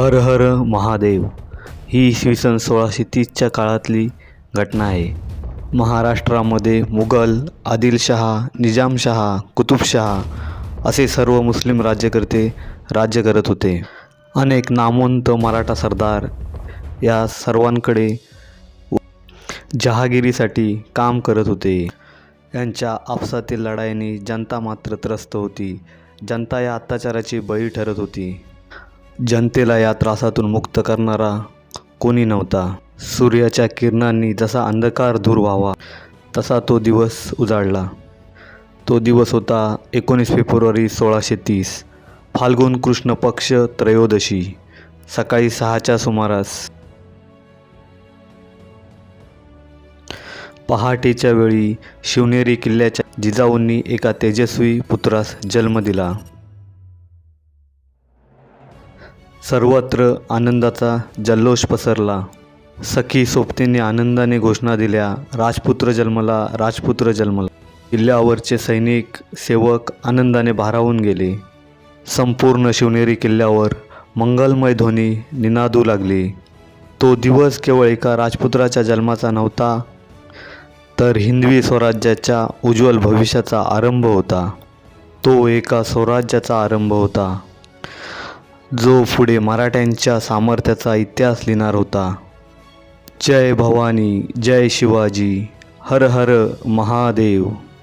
हर हर महादेव ही इसवी सन सोळाशे तीसच्या काळातली घटना आहे. महाराष्ट्रामध्ये मुघल आदिलशहा निजामशहा कुतुबशहा असे सर्व मुस्लिम राज्यकर्ते राज्य करत होते. अनेक नामवंत मराठा सरदार या सर्वांकडे जहागिरीसाठी काम करत होते. यांच्या आपसातील लढाईने जनता मात्र त्रस्त होती. जनता या अत्याचाराची बळी ठरत होती. जनतेला या त्रासातून मुक्त करणारा कोणी नव्हता. सूर्याच्या किरणांनी जसा अंधकार दूर व्हावा तसा तो दिवस उजाडला तो दिवस होता एकोणीस फेब्रुवारी सोळाशे तीस. फाल्गुन कृष्ण पक्ष त्रयोदशी सकाळी सहाच्या सुमारास. पहाटेच्या वेळी शिवनेरी किल्ल्याच्या जिजाऊंनी एका तेजस्वी पुत्रास जन्म दिला. सर्वत्र आनंदाचा जल्लोष पसरला. सखी सोबतीने आनंदाने घोषणा दिल्या राजपुत्र जन्मला राजपुत्र जन्मला. किल्ल्यावरचे सैनिक सेवक आनंदाने भारावून गेले. संपूर्ण शिवनेरी किल्ल्यावर मंगलमय ध्वनी निनादू लागली. तो दिवस केवळ एका राजपुत्राच्या जन्माचा नव्हता तर हिंदवी स्वराज्याच्या उज्ज्वल भविष्याचा आरंभ होता. तो एका स्वराज्याचा आरंभ होता. जो पुढे मराठ्यांच्या सामर्थ्याचा इतिहास लिहिणार होता. जय भवानी जय शिवाजी हर हर महादेव.